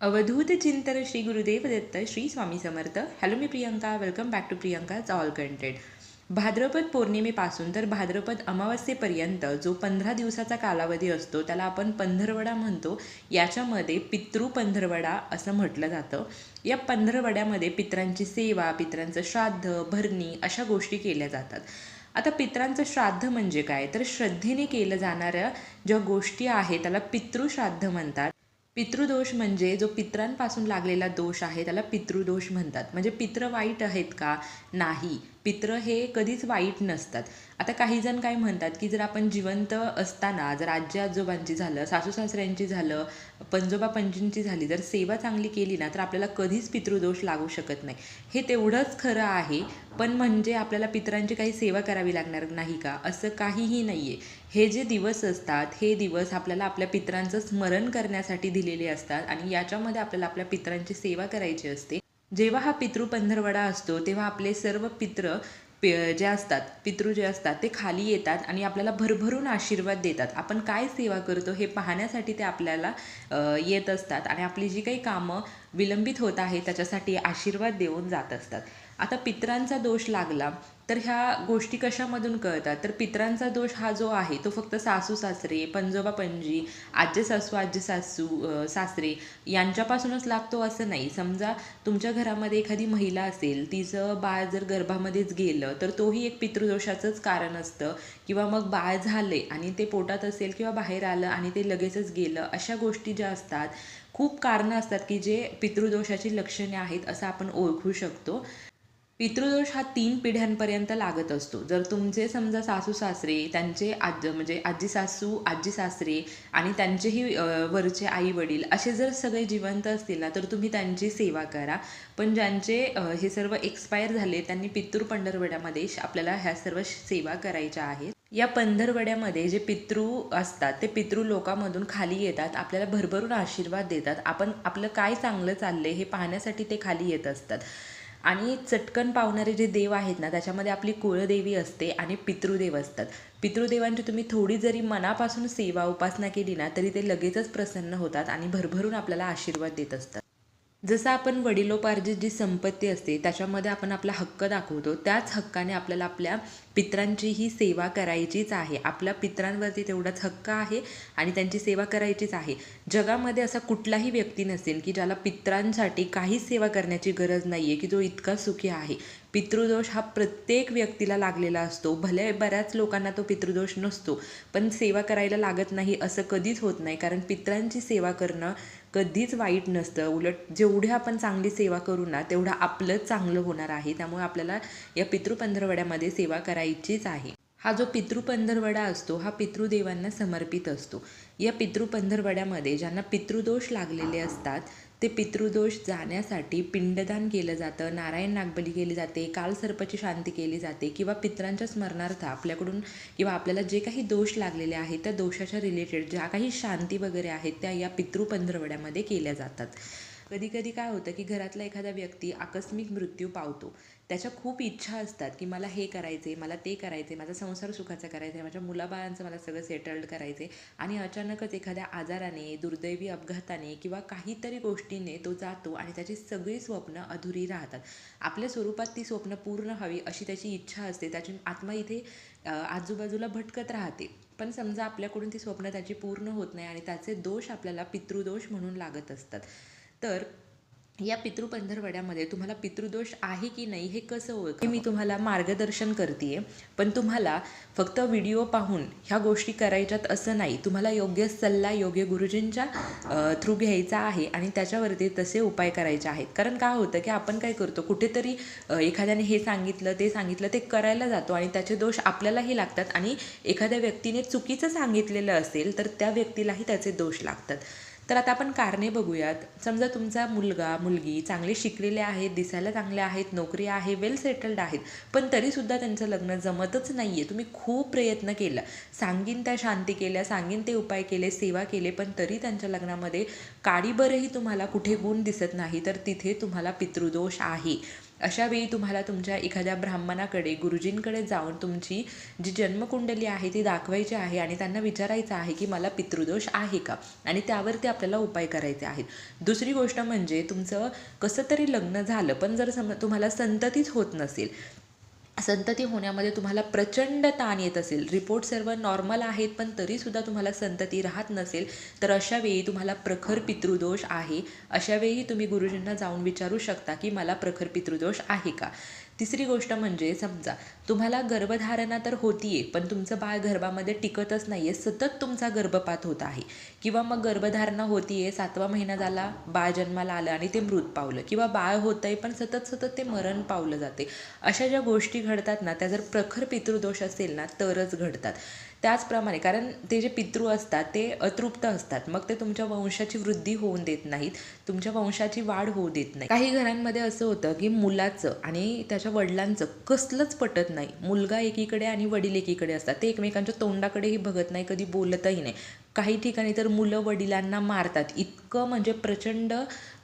अवधूत चिंतन श्री गुरुदेव दत्त श्री स्वामी समर्थ. हॅलो मी Priyanka welcome back to प्रियंकाच ऑल कंटेंट भाद्रपद पौर्णिमेपासून तर भाद्रपद अमावस्येपर्यंत जो पंधरा दिवसाचा कालावधी असतो त्याला आपण पंधरवडा म्हणतो. याच्यामध्ये पितृ पंधरवडा असं म्हटलं जातं. या पंधरवड्यामध्ये पित्रांची सेवा पित्रांचं श्राद्ध भरणी अशा गोष्टी केल्या जातात. आता पित्रांचं श्राद्ध म्हणजे काय? तर श्रद्धेने केलं जाणाऱ्या ज्या गोष्टी आहेत त्याला पितृश्राद्ध म्हणतात. पितृदोष म्हणजे जो पित्रांपासून लागलेला दोष आहे त्याला पितृदोष म्हणतात. म्हणजे पित्र वाईट आहेत का? नाही. पित्र हे कधीच वाईट नसतात. आता काही जण काय म्हणतात की जर आपण जिवंत असताना जर आजी आजोबांची झालं सासू सासऱ्यांची झालं पंजोबा पंजींची झाली जर सेवा चांगली केली ना तर आपल्याला कधीच पितृदोष लागू शकत नाही. हे तेवढंच खरं आहे पण म्हणजे आपल्याला पितरांची काही सेवा करावी लागणार नाही का? असं काहीही नाही आहे हे जे दिवस असतात हे दिवस आपल्याला आपल्या पितरांचं स्मरण करण्यासाठी दिलेले असतात आणि याच्यामध्ये आपल्याला आपल्या पितरांची सेवा करायची असते. जेव्हा हा पितृ पंधरवडा असतो तेव्हा आपले सर्व पित्र जे असतात पितृ जे असतात ते खाली येतात आणि आपल्याला भरभरून आशीर्वाद देतात. आपण काय सेवा करतो हे पाहण्यासाठी ते आपल्याला येत असतात आणि आपली जी काही कामं विलंबित होत आहे त्याच्यासाठी आशीर्वाद देऊन जात असतात. आता पित्रांचा दोष लागला तर ह्या गोष्टी कशामधून कळतात? तर पित्रांचा दोष हा जो आहे तो फक्त सासू सासरे पंजोबा पंजी आजी सासू आजी सासू सासरे यांच्यापासूनच लागतो असं नाही. समजा तुमच्या घरामध्ये एखादी महिला असेल तिचं बाळ जर गर्भामध्येच गेलं तर तोही एक पितृदोषाचंच कारण असतं. किंवा मग बाळ झाले आणि ते पोटात असेल किंवा बाहेर आलं आणि ते लगेचच गेलं अशा गोष्टी ज्या असतात खूप कारणं असतात की जे पितृदोषाची लक्षणे आहेत असं आपण ओळखू शकतो. पितृदोष हा तीन पिढ्यांपर्यंत लागत असतो. जर तुमचे समजा सासू सासरे त्यांचे आज म्हणजे आजी सासू आजी सासरे आणि त्यांचेही वरचे आई वडील असे जर सगळे जिवंत असतील ना तर तुम्ही त्यांची सेवा करा. पण ज्यांचे हे सर्व एक्सपायर झाले त्यांनी पितृ पंढरवड्यामध्ये आपल्याला ह्या सर्व सेवा करायच्या आहेत. या पंधरवड्यामध्ये जे पितृ असतात ते पितृ लोकामधून खाली येतात आपल्याला भरभरून आशीर्वाद देतात. आपण आपलं काय चांगलं चाललंय हे पाहण्यासाठी ते खाली येत असतात. आणि चटकन पावणारे जे देव आहेत ना त्याच्यामध्ये आपली कुळदेवी असते आणि पितृदेव असतात. पितृदेवांची तुम्ही थोडी जरी मनापासून सेवा उपासना केली ना तरी ते लगेचच प्रसन्न होतात आणि भरभरून आपल्याला आशीर्वाद देत असतात. जसं आपण वडिलोपार्जित जी संपत्ती असते त्याच्यामध्ये आपण आपला हक्क दाखवतो त्याच हक्काने आपल्याला आपल्या पित्रांचीही सेवा करायचीच आहे. आपल्या पित्रांवरती तेवढाच हक्क आहे आणि त्यांची सेवा करायचीच आहे. जगामध्ये असा कुठलाही व्यक्ती नसेल की ज्याला पित्रांसाठी काहीच सेवा करण्याची गरज नाही आहे की जो इतका सुखी आहे. पितृदोष हा प्रत्येक व्यक्तीला लागलेला असतो. भले बऱ्याच लोकांना तो पितृदोष नसतो पण सेवा करायला लागत नाही असं कधीच होत नाही. कारण पित्रांची सेवा करणं कधीच वाईट नसतं. उलट जेवढी आपण चांगली सेवा करू ना तेवढं आपलंच चांगलं होणार आहे. त्यामुळे आपल्याला या पितृपंधरवड्यामध्ये सेवा करायचीच आहे. हा जो पितृपंधरवडा असतो हा पितृदेवांना समर्पित असतो. या पितृपंधरवड्यामध्ये ज्यांना पितृदोष लागलेले असतात ते पितृदोष जाण्यासाठी पिंडदान केलं जातं नारायण नागबली केली जाते कालसर्पाची शांती केली जाते किंवा पित्रांच्या स्मरणार्थ आपल्याकडून किंवा आपल्याला जे काही दोष लागलेले आहेत त्या दोषाच्या रिलेटेड ज्या काही शांती वगैरे आहेत त्या या पितृपंधरवड्यामध्ये केल्या जातात. कधी कधी काय होतं की घरातला एखादा व्यक्ती आकस्मिक मृत्यू पावतो. त्याच्या खूप इच्छा असतात की मला हे करायचे मला ते करायचे माझा संसार सुखाचा करायचा आहे माझ्या मुलाबाळांचं मला सगळं सेटल्ड करायचं आहे आणि अचानकच एखाद्या आजाराने दुर्दैवी अपघाताने किंवा काहीतरी गोष्टीने तो जातो आणि त्याची सगळी स्वप्न अधुरी राहतात. आपल्या स्वरूपात ती स्वप्न पूर्ण हवी अशी त्याची इच्छा असते. त्याची आत्मा इथे आजूबाजूला भटकत राहते. पण समजा आपल्याकडून ती स्वप्न त्याची पूर्ण होत नाही आणि त्याचे दोष आपल्याला पितृदोष म्हणून लागत असतात. तर या पितृ पंधरवड्यामध्ये तुम्हाला पितृदोष आहे की नाही हे कसं ओळख मी तुम्हाला मार्गदर्शन करते पण तुम्हाला फक्त व्हिडिओ पाहून ह्या गोष्टी करायच्यात असं नाही. तुम्हाला योग्य सल्ला योग्य गुरुजींच्या थ्रू घ्यायचा आहे आणि त्याच्यावरती तसे उपाय करायचे आहेत. कारण काय होतं की आपण काय करतो कुठेतरी एखाद्याने हे सांगितलं ते सांगितलं ते करायला जातो आणि त्याचे दोष आपल्यालाही लागतात आणि एखाद्या व्यक्तीने चुकीचं सांगितलेलं असेल तर त्या व्यक्तीलाही त्याचे दोष लागतात. तर आता आपण कारणे बघूयात. समजा तुमचा मुलगा मुलगी चांगले शिकलेले आहेत दिसायला चांगले आहेत नोकरी आहे वेल सेटल्ड आहेत पण तरीसुद्धा त्यांचं लग्न जमतच नाही आहे तुम्ही खूप प्रयत्न केला. सांगीन त्या शांती केल्या सांगीन ते उपाय केले सेवा केले पण तरी त्यांच्या लग्नामध्ये काडीबरही तुम्हाला कुठे गुण दिसत नाही तर तिथे तुम्हाला पितृदोष आहे. अशावेळी तुम्हाला तुमच्या एखाद्या ब्राह्मणाकडे गुरुजींकडे जाऊन तुमची जी जन्मकुंडली आहे ती दाखवायची आहे आणि त्यांना विचारायचं आहे की मला पितृदोष आहे का? आणि त्यावरती आपल्याला उपाय करायचे आहेत. दुसरी गोष्ट म्हणजे तुमचं कसं तरी लग्न झालं पण जर सम तुम्हाला संततीच होत नसेल संतती होण्यामध्ये तुम्हाला प्रचंड ताण येत असेल. रिपोर्ट सर्व नॉर्मल आहेत पण तरीसुद्धा तुम्हाला संतती राहत नसेल तर अशावेळी तुम्हाला प्रखर पितृदोष आहे. अशावेळी तुम्ही गुरुजींना जाऊन विचारू शकता की मला प्रखर पितृदोष आहे का? तिसरी गोष्ट म्हणजे समजा तुम्हाला गर्भधारणा तर होतीये पण तुमचं बाळ गर्भामध्ये टिकतच नाही आहे सतत तुमचा गर्भपात होत आहे. किंवा मग गर्भधारणा होतीये सातवा महिना झाला बाळ जन्माला आलं आणि ते मृत पावलं. किंवा बाळ होतं आहे पण सतत सतत ते मरण पावलं जाते. अशा ज्या गोष्टी घडतात ना त्या जर प्रखर पितृदोष असेल ना तरच घडतात. त्याचप्रमाणे कारण ते जे पितृ असतात ते अतृप्त असतात. मग ते तुमच्या वंशाची वृद्धी होऊन देत नाहीत. तुमच्या वंशाची वाढ होऊ देत नाही काही घरांमध्ये असं होतं की मुलाचं आणि त्याच्या वडिलांचं कसलंच पटत नाही. मुलगा एकीकडे आणि वडील एकीकडे असतात. ते एकमेकांच्या तोंडाकडेही बघत नाही कधी बोलतही नाही. काही ठिकाणी तर मुलं वडिलांना मारतात. इतकं म्हणजे प्रचंड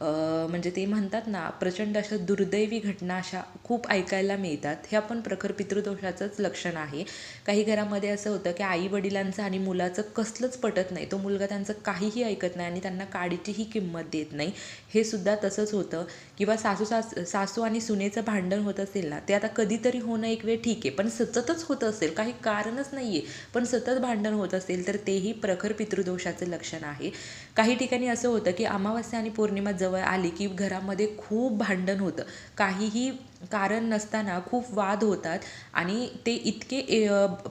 म्हणजे ते म्हणतात ना प्रचंड अशा दुर्दैवी घटना अशा खूप ऐकायला मिळतात. हे आपण प्रखर पितृदोषाचंच लक्षण आहे. काही घरामध्ये असं होतं की आई वडिलांचं आणि मुलाचं कसलंच पटत नाही. तो मुलगा त्यांचं काहीही ऐकत नाही आणि त्यांना काडीचीही किंमत देत नाही. हे सुद्धा तसंच होतं. किंवा सासू सास सासू आणि सुनेचं भांडण होत असेल ना ते आता कधीतरी होणं एक वेळ ठीक आहे. पण सततच होत असेल. काही कारणच नाही आहे पण सतत भांडण होत असेल तर तेही प्रखर पितृदोषाचं लक्षण आहे. काही ठिकाणी असं होतं की अमावस्या आणि पौर्णिमा जवळ आली की घरामध्ये खूप भांडण होतं. काहीही कारण नसताना खूप वाद होतात आणि ते इतके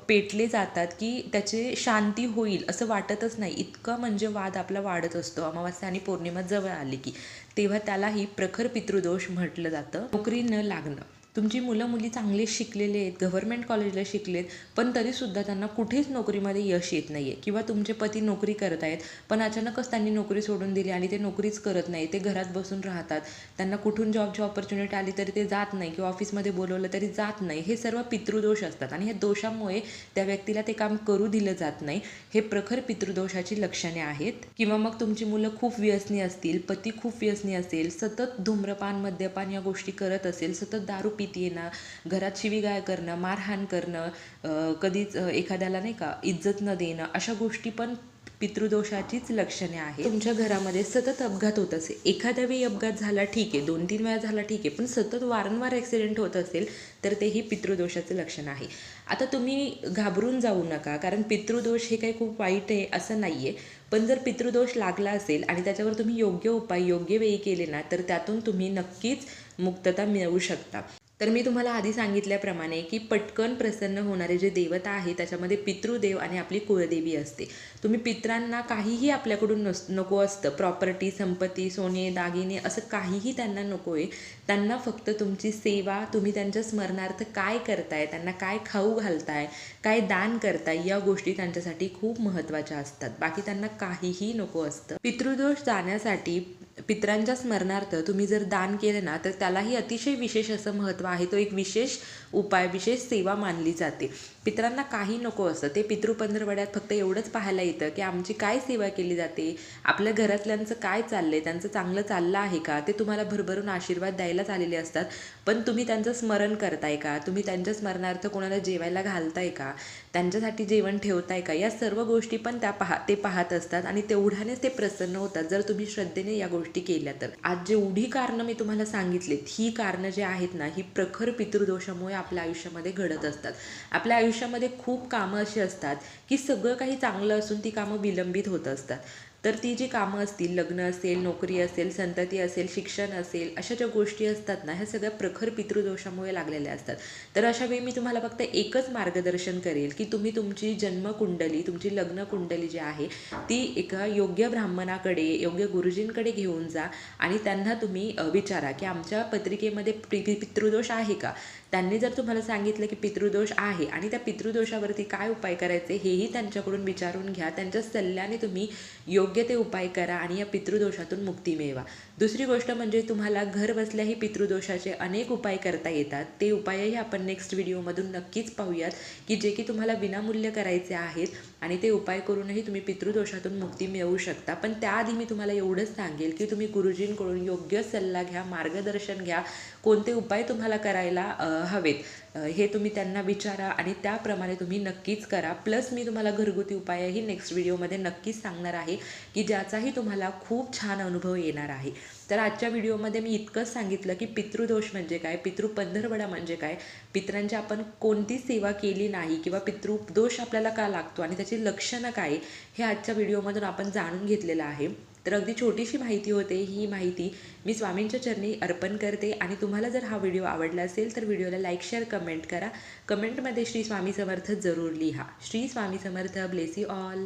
पेटले जातात की त्याचे शांती होईल असं वाटतच नाही. इतकं म्हणजे वाद आपला वाढत असतो. अमावस्या आणि पौर्णिमा जवळ आली की. तेव्हा त्यालाही प्रखर पितृदोष म्हटलं जातं. नोकरी न लागणं. तुमची मुलं मुली चांगले शिकलेले आहेत गव्हर्मेंट कॉलेजला शिकलेत पण तरीसुद्धा त्यांना कुठेच नोकरीमध्ये यश येत नाही आहे किंवा तुमचे पती नोकरी करत आहेत पण अचानकच त्यांनी नोकरी सोडून दिली आणि ते नोकरीच करत नाही ते घरात बसून राहतात. त्यांना कुठून जॉबची ऑपॉर्च्युनिटी आली तरी ते जात नाही किंवा ऑफिसमध्ये बोलवलं तरी जात नाही. हे सर्व पितृदोष असतात आणि ह्या दोषामुळे त्या व्यक्तीला ते काम करू दिलं जात नाही. हे प्रखर पितृदोषाची लक्षणे आहेत. किंवा मग तुमची मुलं खूप व्यसनी असतील पती खूप व्यसनी असेल सतत धूम्रपान मद्यपान या गोष्टी करत असेल सतत दारू पित येणं घरात शिवीगाळ करणं मारहाण करणं कधीच एखाद्याला नाही का इज्जत न देणं अशा गोष्टी पण पितृदोषाचीच लक्षणे आहे तुमच्या घरामध्ये सतत अपघात होत असेल. एखाद्या वेळी अपघात झाला ठीक आहे. दोन तीन वेळा झाला ठीक आहे. पण सतत वारंवार ॲक्सिडेंट होत असेल तर तेही पितृदोषाचं लक्षण आहे. आता तुम्ही घाबरून जाऊ नका कारण पितृदोष हे काही खूप वाईट आहे असं नाही आहे पण जर पितृदोष लागला असेल आणि त्याच्यावर तुम्ही योग्य उपाय योग्य वेळी केले ना तर त्यातून तुम्ही नक्कीच मुक्तता मिळवू शकता. तर मी तुम्हाला आधी सांगितल्याप्रमाणे की पटकन प्रसन्न होणारे जे देवता आहे त्याच्यामध्ये पितृदेव आणि आपली कुळदेवी असते. तुम्ही पित्रांना काहीही आपल्याकडून नस नको असतं. प्रॉपर्टी संपत्ती सोने दागिने असं काहीही त्यांना नको आहे त्यांना फक्त तुमची सेवा तुम्ही त्यांच्या स्मरणार्थ काय करताय त्यांना काय खाऊ घालताय काय दान करताय या गोष्टी त्यांच्यासाठी खूप महत्त्वाच्या असतात. बाकी त्यांना काहीही नको असतं. पितृदोष जाण्यासाठी पितरांच्या स्मरणार्थ तुम्ही जर दान केलं ना तर त्यालाही अतिशय विशेष असं महत्त्व आहे. तो एक विशेष उपाय विशेष सेवा मानली जाते. पितरांना काही नको असतं. ते पितृपंधरवड्यात फक्त एवढंच पाहायला येतं की आमची काय सेवा केली जाते? आपल्या घरातल्यांचं काय चाललंय? त्यांचं चांगलं चाललं आहे का? ते तुम्हाला भरभरून आशीर्वाद द्यायलाच आलेले असतात. पण तुम्ही त्यांचं स्मरण करताय का? तुम्ही त्यांच्या स्मरणार्थ कोणाला जेवायला घालताय का? त्यांच्यासाठी जेवण ठेवताय का? या सर्व गोष्टी पण त्या पाहा ते पाहत असतात आणि तेवढ्यानेच ते प्रसन्न होतात. जर तुम्ही श्रद्धेने या गोष्टी केल्या तर. आज जेवढी कारणं मी तुम्हाला सांगितलीत ही कारणं जे आहेत ना ही प्रखर पितृदोषामुळे आपल्या आयुष्यामध्ये घडत असतात. आपल्या आयुष्यामध्ये खूप कामं अशी असतात की सगळं काही चांगलं असून ती कामं विलंबित होत असतात. तर ती जी कामं असतील लग्न असेल नोकरी असेल संतती असेल शिक्षण असेल अशा ज्या गोष्टी असतात ना ह्या सगळ्या प्रखर पितृदोषामुळे लागलेल्या असतात. तर अशा वेळी मी तुम्हाला फक्त एकच मार्गदर्शन करेल की तुम्ही तुमची जन्मकुंडली तुमची लग्न कुंडली जी आहे ती एका योग्य ब्राह्मणाकडे योग्य गुरुजींकडे घेऊन जा आणि त्यांना तुम्ही विचारा की आमच्या पत्रिकेमध्ये पितृदोष आहे का? त्यांनी जर तुम्हाला सांगितलं की पितृदोष आहे आणि त्या पितृदोषावरती काय उपाय करायचे हेही त्यांच्याकडून विचारून घ्या. त्यांच्या सल्ल्याने तुम्ही योग्य ते उपाय करा आणि या पितृदोषातून मुक्ती मिळवा. दुसरी गोष्ट म्हणजे तुम्हाला घर बसल्याही पितृदोषाचे अनेक उपाय करता येतात. ते उपायही आपण नेक्स्ट व्हिडिओमधून नक्कीच पाहूयात की जे की तुम्हाला विनामूल्य करायचे आहेत. आणि ते उपाय करूनही तुम्ही पितृदोषातून मुक्ती मिळवू शकता. पण त्याआधी मी तुम्हाला एवढंच सांगेल की तुम्ही गुरुजींकडून योग्य सल्ला घ्या मार्गदर्शन घ्या कोणते उपाय तुम्हाला करायला हवेत. हे तुम्ही त्यांना विचारा आणि त्याप्रमाणे तुम्ही नक्कीच करा. प्लस मी तुम्हाला घरगुती उपायही नेक्स्ट व्हिडिओमध्ये नक्कीच सांगणार आहे की ज्याचाही तुम्हाला खूप छान अनुभव येणार आहे. तर आजच्या व्हिडिओमध्ये मी इतकंच सांगितलं की पितृदोष म्हणजे काय पितृ पंधरवडा म्हणजे काय पित्रांची आपण कोणती सेवा केली नाही किंवा पितृदोष आपल्याला का लागतो आणि त्याची लक्षणं काय हे आजच्या व्हिडिओमधून आपण जाणून घेतलेलं आहे. तर अगदी छोटीशी माहिती होते ही माहिती मी स्वामींच्या चरणी अर्पण करते आणि तुम्हाला जर हा व्हिडिओ आवडला असेल तर व्हिडिओला लाईक शेअर कमेंट करा. कमेंटमध्ये श्री स्वामी समर्थ जरूर लिहा. Shri Swami Samarth bless you all